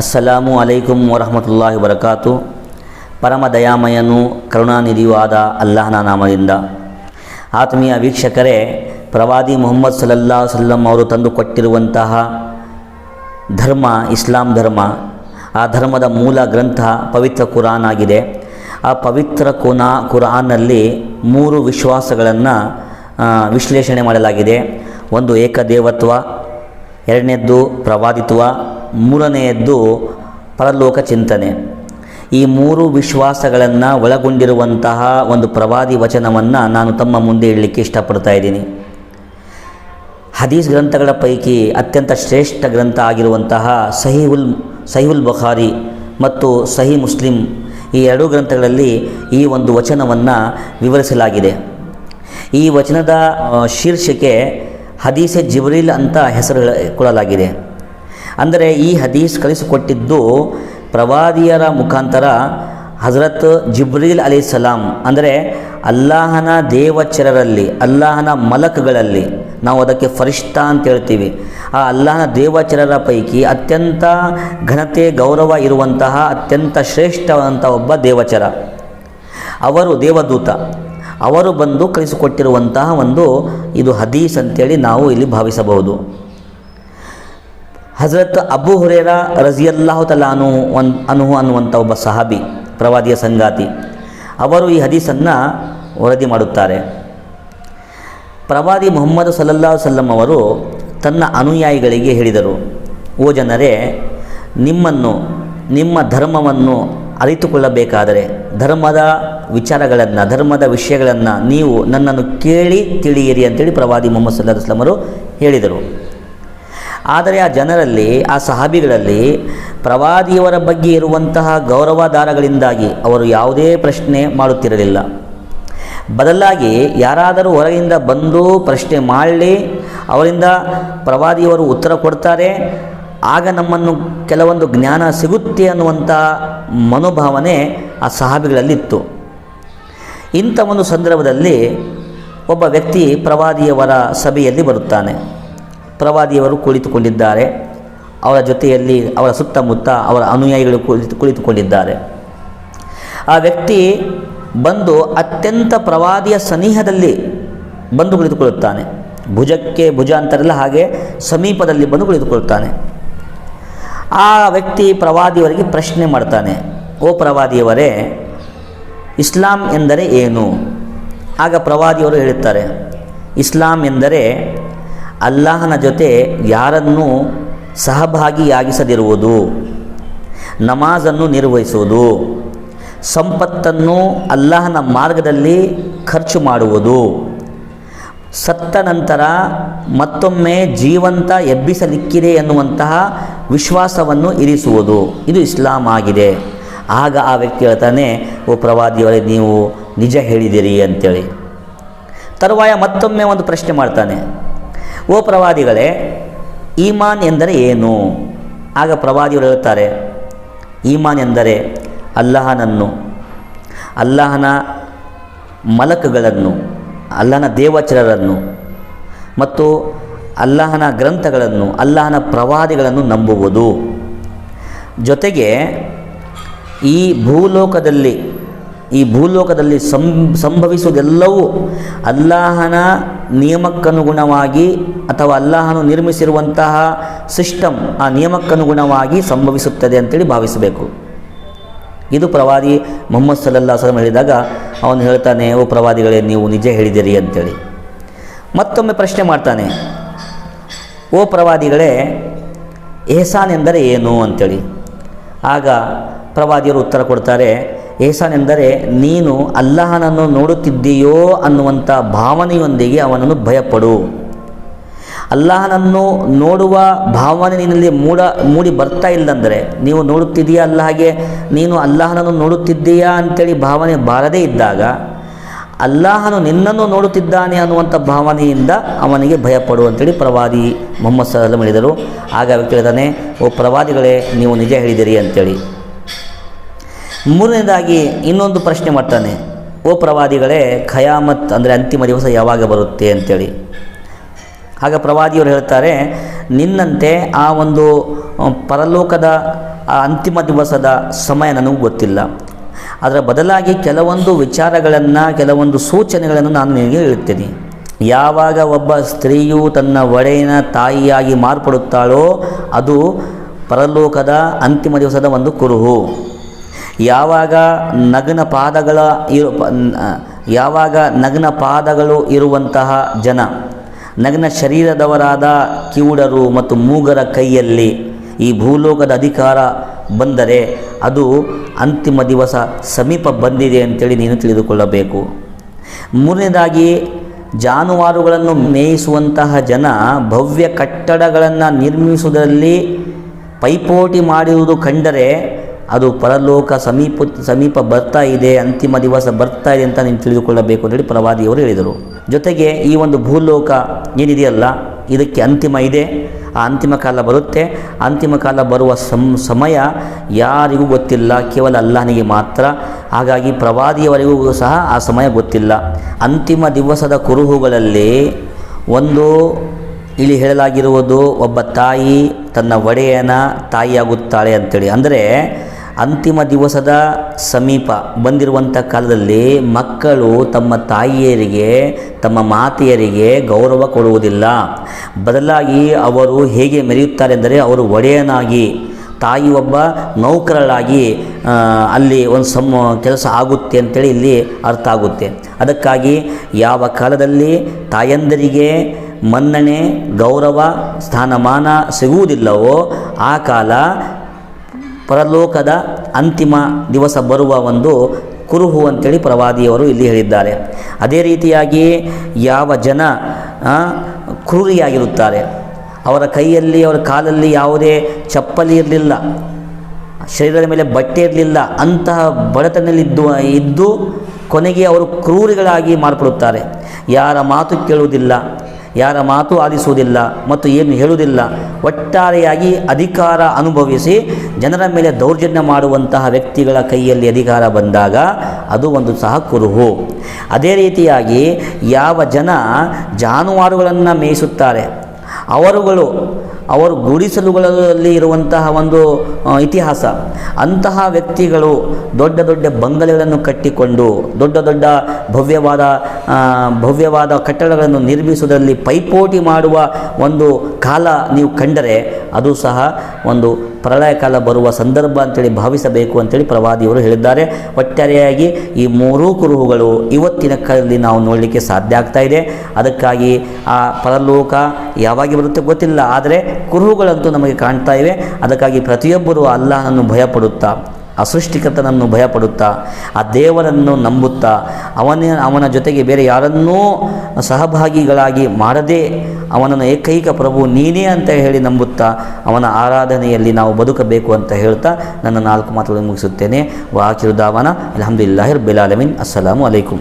ಅಸ್ಸಲಾಮು ಅಲೈಕುಂ ವರಹಮತುಲ್ಲಾಹಿ ವರಕಾತು ಪರಮ ದಯಾಮಯನು ಕರುಣಾನಿಧಿಯೂ ಆದ ಅಲ್ಲಾಹನ ನಾಮದಿಂದ. ಆತ್ಮೀಯ ವೀಕ್ಷಕರೇ, ಪ್ರವಾದಿ ಮೊಹಮ್ಮದ್ ಸಲಲ್ಲಾ ಸಲ್ಲಂ ಅವರು ತಂದು ಕೊಟ್ಟಿರುವಂತಹ ಧರ್ಮ, ಇಸ್ಲಾಂ ಧರ್ಮ, ಆ ಧರ್ಮದ ಮೂಲ ಗ್ರಂಥ ಪವಿತ್ರ ಕುರಾನ್ ಆಗಿದೆ. ಆ ಪವಿತ್ರ ಕುನಾ, ಕುರಾನ್ನಲ್ಲಿ ಮೂರು ವಿಶ್ವಾಸಗಳನ್ನು ವಿಶ್ಲೇಷಣೆ ಮಾಡಲಾಗಿದೆ. ಒಂದು ಏಕದೇವತ್ವ, ಎರಡನೇದ್ದು ಪ್ರವಾದಿತ್ವ ಮೂರನೆಯದ್ದು ಪರಲೋಕ ಚಿಂತನೆ. ಈ ಮೂರು ವಿಶ್ವಾಸಗಳನ್ನು ಒಳಗೊಂಡಿರುವಂತಹ ಒಂದು ಪ್ರವಾದಿ ವಚನವನ್ನು ನಾನು ತಮ್ಮ ಮುಂದೆ ಇಡಲಿಕ್ಕೆ ಇಷ್ಟಪಡ್ತಾ ಇದ್ದೀನಿ. ಹದೀಸ್ ಗ್ರಂಥಗಳ ಪೈಕಿ ಅತ್ಯಂತ ಶ್ರೇಷ್ಠ ಗ್ರಂಥ ಆಗಿರುವಂತಹ ಸಹಿಹುಲ್ ಸಹಿಹುಲ್ ಬಖಾರಿ ಮತ್ತು ಸಹಿ ಮುಸ್ಲಿಂ ಈ ಎರಡೂ ಗ್ರಂಥಗಳಲ್ಲಿ ಈ ಒಂದು ವಚನವನ್ನು ವಿವರಿಸಲಾಗಿದೆ. ಈ ವಚನದ ಶೀರ್ಷಿಕೆ ಹದೀಸೆ ಜಿಬ್ರಿಲ್ ಅಂತ ಹೆಸರು ಕೊಡಲಾಗಿದೆ. ಅಂದರೆ ಈ ಹದೀಸ್ ಕಳಿಸಿಕೊಟ್ಟಿದ್ದು ಪ್ರವಾದಿಯರ ಮುಖಾಂತರ ಹಜರತ್ ಜಿಬ್ರೀಲ್ ಅಲಿ ಸಲಾಂ. ಅಂದರೆ ಅಲ್ಲಾಹನ ದೇವಚರರಲ್ಲಿ, ಅಲ್ಲಾಹನ ಮಲಕ್ಗಳಲ್ಲಿ ನಾವು ಅದಕ್ಕೆ ಫರಿಷ್ಠಾ ಅಂತ ಹೇಳ್ತೀವಿ. ಆ ಅಲ್ಲಾಹನ ದೇವಚರರ ಪೈಕಿ ಅತ್ಯಂತ ಘನತೆ, ಗೌರವ ಇರುವಂತಹ, ಅತ್ಯಂತ ಶ್ರೇಷ್ಠವಾದಂಥ ಒಬ್ಬ ದೇವಚರ. ಅವರು ದೇವದೂತ. ಅವರು ಬಂದು ಕಳಿಸಿಕೊಟ್ಟಿರುವಂತಹ ಒಂದು ಇದು ಹದೀಸ್ ಅಂತೇಳಿ ನಾವು ಇಲ್ಲಿ ಭಾವಿಸಬಹುದು. ಹಜರತ್ ಅಬು ಹುರೇರ ರಜಿಯಲ್ಲಾಹು ತಲಾ ಅನು ಒನ್ ಅನುಹು ಅನ್ನುವಂಥ ಒಬ್ಬ ಸಹಾಬಿ, ಪ್ರವಾದಿಯ ಸಂಗಾತಿ. ಅವರು ಈ ಹದೀಸನ್ನು ವರದಿ ಮಾಡುತ್ತಾರೆ. ಪ್ರವಾದಿ ಮೊಹಮ್ಮದ್ ಸಲ್ಲಲ್ಲಾಹು ಸಲ್ಲಂ ಅವರು ತನ್ನ ಅನುಯಾಯಿಗಳಿಗೆ ಹೇಳಿದರು, ಓ ಜನರೇ, ನಿಮ್ಮನ್ನು, ನಿಮ್ಮ ಧರ್ಮವನ್ನು ಅರಿತುಕೊಳ್ಳಬೇಕಾದರೆ ಧರ್ಮದ ವಿಚಾರಗಳನ್ನು, ಧರ್ಮದ ವಿಷಯಗಳನ್ನು ನೀವು ನನ್ನನ್ನು ಕೇಳಿ ತಿಳಿಯಿರಿ ಅಂತೇಳಿ ಪ್ರವಾದಿ ಮೊಹಮ್ಮದ್ ಸಲ್ಲಾ ಸ್ಲಮರು ಹೇಳಿದರು. ಆದರೆ ಆ ಜನರಲ್ಲಿ, ಆ ಸಹಾಬಿಗಳಲ್ಲಿ ಪ್ರವಾದಿಯವರ ಬಗ್ಗೆ ಇರುವಂತಹ ಗೌರವಾಧಾರಗಳಿಂದಾಗಿ ಅವರು ಯಾವುದೇ ಪ್ರಶ್ನೆ ಮಾಡುತ್ತಿರಲಿಲ್ಲ. ಬದಲಾಗಿ ಯಾರಾದರೂ ಹೊರಗಿಂದ ಬಂದು ಪ್ರಶ್ನೆ ಮಾಡಲಿ, ಅವರಿಂದ ಪ್ರವಾದಿಯವರು ಉತ್ತರ ಕೊಡ್ತಾರೆ, ಆಗ ನಮ್ಮನ್ನು ಕೆಲವೊಂದು ಜ್ಞಾನ ಸಿಗುತ್ತೆ ಅನ್ನುವಂಥ ಮನೋಭಾವನೆ ಆ ಸಹಾಬಿಗಳಲ್ಲಿತ್ತು. ಇಂಥ ಒಂದು ಸಂದರ್ಭದಲ್ಲಿ ಒಬ್ಬ ವ್ಯಕ್ತಿ ಪ್ರವಾದಿಯವರ ಸಭೆಯಲ್ಲಿ ಬರುತ್ತಾನೆ. ಪ್ರವಾದಿಯವರು ಕುಳಿತುಕೊಂಡಿದ್ದಾರೆ. ಅವರ ಜೊತೆಯಲ್ಲಿ ಅವರ ಸುತ್ತಮುತ್ತ ಅವರ ಅನುಯಾಯಿಗಳು ಕುಳಿತು, ಕುಳಿತುಕೊಂಡಿದ್ದಾರೆ. ಆ ವ್ಯಕ್ತಿ ಬಂದು ಅತ್ಯಂತ ಪ್ರವಾದಿಯ ಸನಿಹದಲ್ಲಿ ಬಂದು ಕುಳಿತುಕೊಳ್ಳುತ್ತಾನೆ. ಭುಜಕ್ಕೆ ಭುಜ ಅಂತಾರಲ್ಲ ಹಾಗೆ ಸಮೀಪದಲ್ಲಿ ಬಂದು ಕುಳಿತುಕೊಳ್ಳುತ್ತಾನೆ. ಆ ವ್ಯಕ್ತಿ ಪ್ರವಾದಿಯವರಿಗೆ ಪ್ರಶ್ನೆ ಮಾಡ್ತಾನೆ, ಓ ಪ್ರವಾದಿಯವರೇ, ಇಸ್ಲಾಂ ಎಂದರೆ ಏನು? ಆಗ ಪ್ರವಾದಿಯವರು ಹೇಳುತ್ತಾರೆ, ಇಸ್ಲಾಂ ಎಂದರೆ ಅಲ್ಲಾಹನ ಜೊತೆ ಯಾರನ್ನೂ ಸಹಭಾಗಿಯಾಗಿಸದಿರುವುದು, ನಮಾಜನ್ನು ನಿರ್ವಹಿಸುವುದು, ಸಂಪತ್ತನ್ನು ಅಲ್ಲಾಹನ ಮಾರ್ಗದಲ್ಲಿ ಖರ್ಚು ಮಾಡುವುದು, ಸತ್ತ ನಂತರ ಮತ್ತೊಮ್ಮೆ ಜೀವಂತ ಎಬ್ಬಿಸಲಿಕ್ಕಿದೆ ಎನ್ನುವಂತಹ ವಿಶ್ವಾಸವನ್ನು ಇರಿಸುವುದು, ಇದು ಇಸ್ಲಾಂ ಆಗಿದೆ. ಆಗ ಆ ವ್ಯಕ್ತಿ ಹೇಳ್ತಾನೆ, ಓ ಪ್ರವಾದಿಯವರೇ, ನೀವು ನಿಜ ಹೇಳಿದಿರಿ ಅಂತೇಳಿ. ತರುವಾಯ ಮತ್ತೊಮ್ಮೆ ಒಂದು ಪ್ರಶ್ನೆ ಮಾಡ್ತಾನೆ. ಓ ಪ್ರವಾದಿಗಳೇ, ಈಮಾನ್ ಎಂದರೆ ಏನು? ಆಗ ಪ್ರವಾದಿಗಳು ಹೇಳ್ತಾರೆ ಈಮಾನ್ ಎಂದರೆ ಅಲ್ಲಾಹನನ್ನು, ಅಲ್ಲಾಹನ ಮಲಕಗಳನ್ನು, ಅಲ್ಲಹನ ದೇವಚರರನ್ನು, ಮತ್ತು ಅಲ್ಲಾಹನ ಗ್ರಂಥಗಳನ್ನು, ಅಲ್ಲಾಹನ ಪ್ರವಾದಿಗಳನ್ನು ನಂಬುವುದು. ಜೊತೆಗೆ ಈ ಭೂಲೋಕದಲ್ಲಿ ಈ ಭೂಲೋಕದಲ್ಲಿ ಸಂ ಸಂಭವಿಸುವುದೆಲ್ಲವೂ ಅಲ್ಲಾಹನ ನಿಯಮಕ್ಕನುಗುಣವಾಗಿ ಅಥವಾ ಅಲ್ಲಾಹನು ನಿರ್ಮಿಸಿರುವಂತಹ ಸಿಸ್ಟಮ್ ಆ ನಿಯಮಕ್ಕನುಗುಣವಾಗಿ ಸಂಭವಿಸುತ್ತದೆ ಅಂತೇಳಿ ಭಾವಿಸಬೇಕು. ಇದು ಪ್ರವಾದಿ ಮೊಹಮ್ಮದ್ ಸಲಲ್ಲಾ ಸಲಂ ಹೇಳಿದಾಗ ಅವನು ಹೇಳ್ತಾನೆ, ಓ ಪ್ರವಾದಿಗಳೇ, ನೀವು ನಿಜ ಹೇಳಿದಿರಿ ಅಂತೇಳಿ. ಮತ್ತೊಮ್ಮೆ ಪ್ರಶ್ನೆ ಮಾಡ್ತಾನೆ, ಓ ಪ್ರವಾದಿಗಳೇ, ಎಹಸಾನ್ ಎಂದರೆ ಏನು? ಅಂತೇಳಿ. ಆಗ ಪ್ರವಾದಿಯರು ಉತ್ತರ ಕೊಡ್ತಾರೆ ಎಹಸಾನ್ ಎಂದರೆ, ನೀನು ಅಲ್ಲಾಹನನ್ನು ನೋಡುತ್ತಿದ್ದೀಯೋ ಅನ್ನುವಂಥ ಭಾವನೆಯೊಂದಿಗೆ ಅವನನ್ನು ಭಯಪಡು. ಅಲ್ಲಾಹನನ್ನು ನೋಡುವ ಭಾವನೆ ನಿನ್ನಲ್ಲಿ ಮೂಡ, ಮೂಡಿ ಬರ್ತಾ ಇಲ್ಲಂದರೆ, ನೀವು ನೋಡುತ್ತಿದ್ದೀಯಾ ಅಲ್ಲಾಹಗೆ? ನೀನು ಅಲ್ಲಾಹನನ್ನು ನೋಡುತ್ತಿದ್ದೀಯಾ ಅಂತೇಳಿ ಭಾವನೆ ಬಾರದೇ ಇದ್ದಾಗ, ಅಲ್ಲಾಹನು ನಿನ್ನನ್ನು ನೋಡುತ್ತಿದ್ದಾನೆ ಅನ್ನುವಂಥ ಭಾವನೆಯಿಂದ ಅವನಿಗೆ ಭಯಪಡು ಅಂತೇಳಿ ಪ್ರವಾದಿ ಮೊಹಮ್ಮದ್ ಸಲಂ ಹೇಳಿದರು. ಆಗ ಕೇಳಿದಾನೆ, ಓ ಪ್ರವಾದಿಗಳೇ, ನೀವು ನಿಜ ಹೇಳಿದಿರಿ ಅಂತೇಳಿ. ಮೂರನೇದಾಗಿ ಇನ್ನೊಂದು ಪ್ರಶ್ನೆ ಮಾಡ್ತಾನೆ. ಓ ಪ್ರವಾದಿಗಳೇ, ಖಯಾಮತ್ ಅಂದರೆ ಅಂತಿಮ ದಿವಸ ಯಾವಾಗ ಬರುತ್ತೆ ಅಂತೇಳಿ. ಆಗ ಪ್ರವಾದಿಯವರು ಹೇಳ್ತಾರೆ, ನಿನ್ನಂತೆ ಆ ಒಂದು ಪರಲೋಕದ, ಆ, ಅಂತಿಮ ದಿವಸದ ಸಮಯ ನನಗೂ ಗೊತ್ತಿಲ್ಲ. ಅದರ ಬದಲಾಗಿ ಕೆಲವೊಂದು ವಿಚಾರಗಳನ್ನು, ಕೆಲವೊಂದು ಸೂಚನೆಗಳನ್ನು ನಾನು ನಿನಗೆ ಹೇಳುತ್ತೇನೆ ಯಾವಾಗ ಒಬ್ಬ ಸ್ತ್ರೀಯು ತನ್ನ ಒಡೆಯನ ತಾಯಿಯಾಗಿ ಮಾರ್ಪಡುತ್ತಾಳೋ, ಅದು ಪರಲೋಕದ ಅಂತಿಮ ದಿವಸದ ಒಂದು ಕುರುಹು. ಯಾವಾಗ ನಗ್ನ ಪಾದಗಳ ಇರು ಯಾವಾಗ ನಗ್ನ ಪಾದಗಳು ಇರುವಂತಹ ಜನ, ನಗ್ನ ಶರೀರದವರಾದ ಕಿವುಡರು ಮತ್ತು ಮೂಗರ ಕೈಯಲ್ಲಿ ಈ ಭೂಲೋಕದ ಅಧಿಕಾರ ಬಂದರೆ ಅದು ಅಂತಿಮ ದಿವಸ ಸಮೀಪ ಬಂದಿದೆ ಅಂತೇಳಿ ನೀನು ತಿಳಿದುಕೊಳ್ಳಬೇಕು. ಮೂರನೇದಾಗಿ, ಜಾನುವಾರುಗಳನ್ನು ಮೇಯಿಸುವಂತಹ ಜನ ಭವ್ಯ ಕಟ್ಟಡಗಳನ್ನು ನಿರ್ಮಿಸುವುದರಲ್ಲಿ ಪೈಪೋಟಿ ಮಾಡಿರುವುದು ಕಂಡರೆ ಅದು ಪರಲೋಕ ಸಮೀಪ ಸಮೀಪ ಬರ್ತಾ ಇದೆ, ಅಂತಿಮ ದಿವಸ ಬರ್ತಾ ಇದೆ ಅಂತ ನೀನು ತಿಳಿದುಕೊಳ್ಳಬೇಕು ಅಂತೇಳಿ ಪ್ರವಾದಿಯವರು ಹೇಳಿದರು. ಜೊತೆಗೆ ಈ ಒಂದು ಭೂಲೋಕ ಏನಿದೆಯಲ್ಲ, ಇದಕ್ಕೆ ಅಂತಿಮ ಇದೆ, ಆ ಅಂತಿಮ ಕಾಲ ಬರುತ್ತೆ. ಅಂತಿಮ ಕಾಲ ಬರುವ ಸಮ್, ಸಮಯ ಯಾರಿಗೂ ಗೊತ್ತಿಲ್ಲ, ಕೇವಲ ಅಲ್ಲಾಹನಿಗೆ ಮಾತ್ರ. ಹಾಗಾಗಿ ಪ್ರವಾದಿಯವರಿಗೂ ಸಹ ಆ ಸಮಯ ಗೊತ್ತಿಲ್ಲ. ಅಂತಿಮ ದಿವಸದ ಕುರುಹುಗಳಲ್ಲಿ ಒಂದು ಇಲ್ಲಿ ಹೇಳಲಾಗಿರುವುದು, ಒಬ್ಬ ತಾಯಿ ತನ್ನ ಒಡೆಯನ ತಾಯಿಯಾಗುತ್ತಾಳೆ ಅಂತೇಳಿ. ಅಂದರೆ ಅಂತಿಮ ದಿವಸದ ಸಮೀಪ ಬಂದಿರುವಂಥ ಕಾಲದಲ್ಲಿ ಮಕ್ಕಳು ತಮ್ಮ ತಾಯಿಯರಿಗೆ, ತಮ್ಮ ಮಾತೆಯರಿಗೆ ಗೌರವ ಕೊಡುವುದಿಲ್ಲ. ಬದಲಾಗಿ ಅವರು ಹೇಗೆ ಮೆರೆಯುತ್ತಾರೆ ಎಂದರೆ ಅವರು ಒಡೆಯನಾಗಿ, ತಾಯಿ ಒಬ್ಬ ನೌಕರಳಾಗಿ ಅಲ್ಲಿ ಒಂದು ಸಮ, ಕೆಲಸ ಆಗುತ್ತೆ ಅಂತೇಳಿ ಇಲ್ಲಿ ಅರ್ಥ ಆಗುತ್ತೆ. ಅದಕ್ಕಾಗಿ ಯಾವ ಕಾಲದಲ್ಲಿ ತಾಯಂದರಿಗೆ ಮನ್ನಣೆ, ಗೌರವ, ಸ್ಥಾನಮಾನ ಸಿಗುವುದಿಲ್ಲವೋ ಆ ಕಾಲ ಪರಲೋಕದ ಅಂತಿಮ ದಿವಸ ಬರುವ ಒಂದು ಕುರುಹು ಅಂತೇಳಿ ಪ್ರವಾದಿಯವರು ಇಲ್ಲಿ ಹೇಳಿದ್ದಾರೆ. ಅದೇ ರೀತಿಯಾಗಿ ಯಾವ ಜನ ಕ್ರೂರಿಯಾಗಿರುತ್ತಾರೆ, ಅವರ ಕೈಯಲ್ಲಿ, ಅವರ ಕಾಲಲ್ಲಿ ಯಾವುದೇ ಚಪ್ಪಲಿ ಇರಲಿಲ್ಲ, ಶರೀರದ ಮೇಲೆ ಬಟ್ಟೆ ಇರಲಿಲ್ಲ, ಅಂತಹ ಬಡತನದಲ್ಲಿದ್ದು ಇದ್ದು ಕೊನೆಗೆ ಅವರು ಕ್ರೂರಿಗಳಾಗಿ ಮಾರ್ಪಡುತ್ತಾರೆ. ಯಾರ ಮಾತು ಕೇಳುವುದಿಲ್ಲ ಯಾರ ಮಾತು ಆಲಿಸುವುದಿಲ್ಲ ಮತ್ತು ಏನು ಹೇಳುವುದಿಲ್ಲ, ಒಟ್ಟಾರೆಯಾಗಿ ಅಧಿಕಾರ ಅನುಭವಿಸಿ ಜನರ ಮೇಲೆ ದೌರ್ಜನ್ಯ ಮಾಡುವಂತಹ ವ್ಯಕ್ತಿಗಳ ಕೈಯಲ್ಲಿ ಅಧಿಕಾರ ಬಂದಾಗ ಅದು ಒಂದು ಸಹ ಕುರುಹು. ಅದೇ ರೀತಿಯಾಗಿ ಯಾವ ಜನ ಜಾನುವಾರುಗಳನ್ನು ಮೇಯಿಸುತ್ತಾರೆ ಅವರುಗಳು, ಅವರು ಗುಡಿಸಲುಗಳಲ್ಲಿ ಇರುವಂತಹ ಒಂದು ಇತಿಹಾಸ. ಅಂತಹ ವ್ಯಕ್ತಿಗಳು ದೊಡ್ಡ ದೊಡ್ಡ ಬಂಗಲೆಗಳನ್ನು ಕಟ್ಟಿಕೊಂಡು, ದೊಡ್ಡ ದೊಡ್ಡ ಭವ್ಯವಾದ ಭವ್ಯವಾದ ಕಟ್ಟಡಗಳನ್ನು ನಿರ್ಮಿಸುವುದರಲ್ಲಿ ಪೈಪೋಟಿ ಮಾಡುವ ಒಂದು ಕಾಲ ನೀವು ಕಂಡರೆ, ಅದು ಸಹ ಒಂದು ಪ್ರಳಯ ಕಾಲ ಬರುವ ಸಂದರ್ಭ ಅಂತೇಳಿ ಭಾವಿಸಬೇಕು ಅಂತೇಳಿ ಪ್ರವಾದಿಯವರು ಹೇಳಿದ್ದಾರೆ. ಒಟ್ಟಾರೆಯಾಗಿ ಈ ಮೂರೂ ಕುರುಹುಗಳು ಇವತ್ತಿನ ಕಾಲದಲ್ಲಿ ನಾವು ನೋಡಲಿಕ್ಕೆ ಸಾಧ್ಯ ಆಗ್ತಾ ಇದೆ. ಅದಕ್ಕಾಗಿ ಆ ಪರಲೋಕ ಯಾವಾಗ ಬರುತ್ತೆ ಗೊತ್ತಿಲ್ಲ, ಆದರೆ ಕುರುಹುಗಳಂತೂ ನಮಗೆ ಕಾಣ್ತಾ ಇವೆ. ಅದಕ್ಕಾಗಿ ಪ್ರತಿಯೊಬ್ಬರೂ ಅಲ್ಲಾಹನನ್ನು ಭಯಪಡುತ್ತಾ ಆ ಸೃಷ್ಟಿಕರ್ತನನ್ನು ಭಯಪಡುತ್ತಾ, ಆ ದೇವರನ್ನು ನಂಬುತ್ತಾ, ಅವನ ಅವನ ಜೊತೆಗೆ ಬೇರೆ ಯಾರನ್ನೂ ಸಹಭಾಗಿಗಳಾಗಿ ಮಾಡದೇ ಅವನನ್ನು ಏಕೈಕ ಪ್ರಭು ನೀನೇ ಅಂತ ಹೇಳಿ ನಂಬುತ್ತಾ, ಅವನ ಆರಾಧನೆಯಲ್ಲಿ ನಾವು ಬದುಕಬೇಕು ಅಂತ ಹೇಳ್ತಾ ನನ್ನ ನಾಲ್ಕು ಮಾತುಗಳನ್ನು ಮುಗಿಸುತ್ತೇನೆ. ವಾಕಿರುದಾವನ ಅಲಹಮ್ದುಲ್ಲಾಹಿರ್ ಬಿಲಾಲಮಿನ್ ಅಸ್ಸಲಾಮು ಅಲೈಕುಂ